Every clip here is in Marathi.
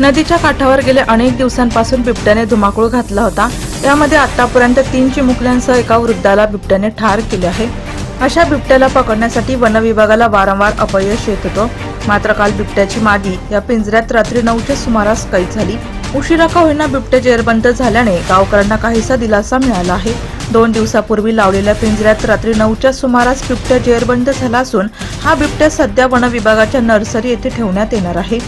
नदीच्या काठावर गेल्या अनेक दिवसांपासून बिबट्याने धुमाकूळ घातला होता. यामध्ये आतापर्यंत तीन चिमुकल्यांसह एका वृद्धाला बिबट्याने ठार केले आहे. अशा बिबट्याला पकडण्यासाठी वन विभागाला वारंवार अपयश येत होतं. मात्र काल बिबट्याची मादी या पिंजऱ्यात रात्री नऊच्या सुमारास कैद झाली. उशिरा का होईना बिबट्या जेरबंद झाल्याने गावकऱ्यांना काहीसा दिलासा मिळाला आहे. दोन दिवसापूर्वी लावलेल्या पिंजऱ्यात रात्री नऊच्या सुमारास बिबट्या जेरबंद झाला असून हा बिबट्या सध्या वन विभागाच्या नर्सरी येथे ठेवण्यात येणार आहे.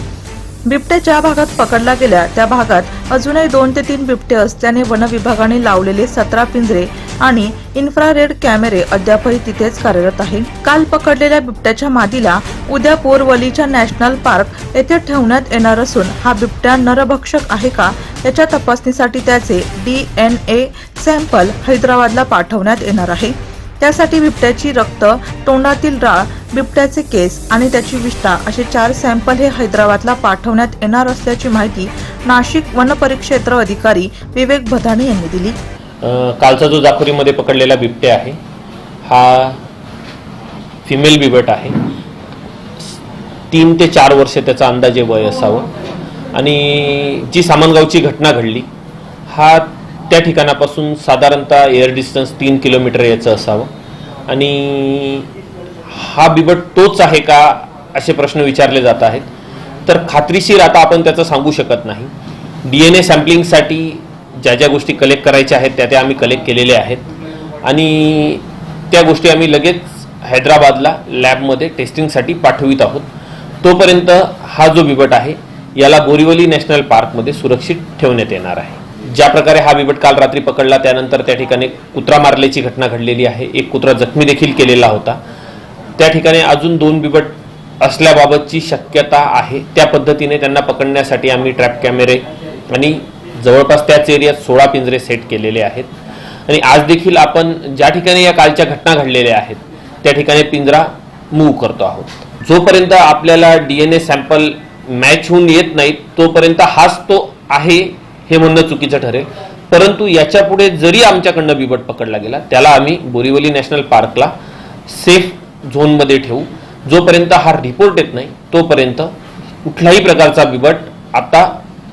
बिबट्या ज्या भागात पकडला गेला त्या भागात अजूनही दोन ते तीन बिबटे असल्याने वन विभागाने लावलेले सतरा पिंजरे आणि इन्फ्रारेड कॅमेरे अद्यापही तिथेच कार्यरत आहे. काल पकडलेल्या बिबट्याच्या मादीला उद्या पोरवलीच्या नॅशनल पार्क येथे ठेवण्यात येणार असून हा बिबट्या नरभक्षक आहे का याच्या तपासणीसाठी त्याचे डी एन ए सॅम्पल हैदराबादला पाठवण्यात येणार आहे. त्यासाठी बिबट्याची रक्त तोंडातील राळ बिबट्याचे केस आणि त्याची विष्ठा असे चार सॅम्पल हे हैदराबादला पाठवण्यात येणार असल्याची माहिती नाशिक वनपरिक्षेत्र अधिकारी विवेक भदाणे यांनी दिली. कालचा जो जाखोरीमध्ये पकडलेला बिबट्या आहे हा फिमेल बिबट आहे. तीन ते चार वर्ष त्याचा अंदाजे वय असावं. आणि जी सामनगावची घटना घडली हा त्या ठिकाणापासून साधारणतः एअर डिस्टन्स तीन किलोमीटर याचं असावं. आणि हा बिबट तोच आहे का असे प्रश्न विचारले जात आहेत. तर खात्रीशीर आता आपण त्याचं सांगू शकत नाही. डी एन ए सॅम्पलिंगसाठी ज्या ज्या गोष्टी कलेक्ट करायच्या आहेत त्या त्या आम्ही कलेक्ट केलेल्या आहेत. आणि त्या गोष्टी आम्ही लगेच हैदराबादला लॅबमध्ये टेस्टिंगसाठी पाठवित आहोत. तोपर्यंत हा जो बिबट आहे याला बोरिवली नॅशनल पार्कमध्ये सुरक्षित ठेवण्यात येणार आहे. ज्या प्रकारे हा बिबट काल रात्री पकडला त्यानंतर त्या ठिकाणी कुत्रा मारल्याची घटना घडलेली आहे. एक कुत्रा जखमी देखील केलेला होता. त्या ठिकाणी अजून दोन बिबट असल्याबाबतची शक्यता आहे. त्या पद्धतीने त्यांना पकडण्यासाठी आम्ही ट्रॅप कॅमेरे आणि जवळपास त्याच एरियात सोळा पिंजरे सेट केलेले आहेत. आणि आज देखील आपण ज्या ठिकाणी या कालच्या घटना घडलेल्या आहेत त्या ठिकाणी पिंजरा मूव्ह करतो आहोत. जोपर्यंत आपल्याला D N A sample match होऊन येत नाहीत तोपर्यंत हाच तो आहे हे म्हणणं चुकीचं ठरेल. परंतु याच्यापुढे जरी आमच्याकडनं बिबट पकडला गेला त्याला आम्ही बोरिवली नॅशनल पार्कला सेफ झोनमध्ये ठेवू. जोपर्यंत हा रिपोर्ट येत नाही तोपर्यंत कुठल्याही प्रकारचा बिबट आता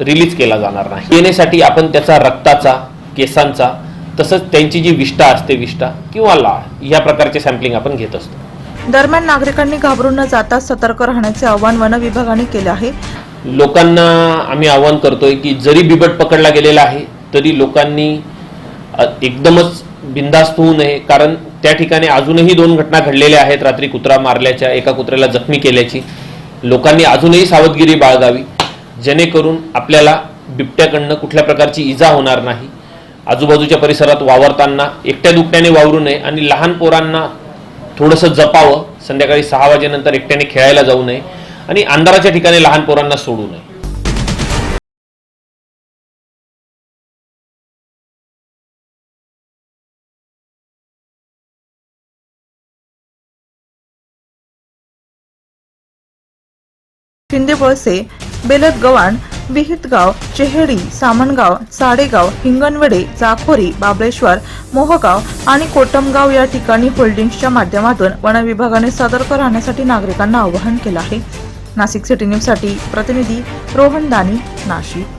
रिलीज केला जाणार नाही. येण्यासाठी आपण त्याचा रक्ताचा केसांचा तसंच त्यांची जी विष्ठा असते विष्ठा किंवा लाळ या प्रकारचे सॅम्पलिंग आपण घेत असतो. दरम्यान नागरिकांनी घाबरून न जाता सतर्क राहण्याचे आवाहन वन विभागाने केले आहे. लोकांना आम्ही आवाहन करतोय की जरी बिबट पकडला गेलेला आहे तरी लोकांनी एकदमच बिनधास्त होऊ नये. कारण त्या ठिकाणी अजूनही दोन घटना घडलेल्या आहेत. रात्री कुत्रा मारल्याच्या एका कुत्र्याला जखमी केल्याची. लोकांनी अजूनही सावधगिरी बाळगावी. जेणेकरून आपल्याला बिबट्याकडनं कुठल्या प्रकारची इजा होणार नाही. आजूबाजूच्या परिसरात वावरताना एकट्या दुकट्याने वावरू नये आणि लहान पोरांना थोडंसं जपावं. संध्याकाळी सहा वाजेनंतर एकट्याने खेळायला जाऊ नये आणि अंधाराच्या ठिकाणी लहान पोरांना सोडू नये. शिंदे वळसे बेलत विहितगाव चेहडी सामनगाव साडेगाव हिंगणवडे जाखोरी बाबळेश्वर मोहगाव आणि कोटमगाव या ठिकाणी होल्डिंग्सच्या माध्यमातून वन विभागाने सतर्क राहण्यासाठी नागरिकांना आवाहन केलं आहे. नाशिक सिटी न्यूजसाठी प्रतिनिधी रोहन दानी नाशिक.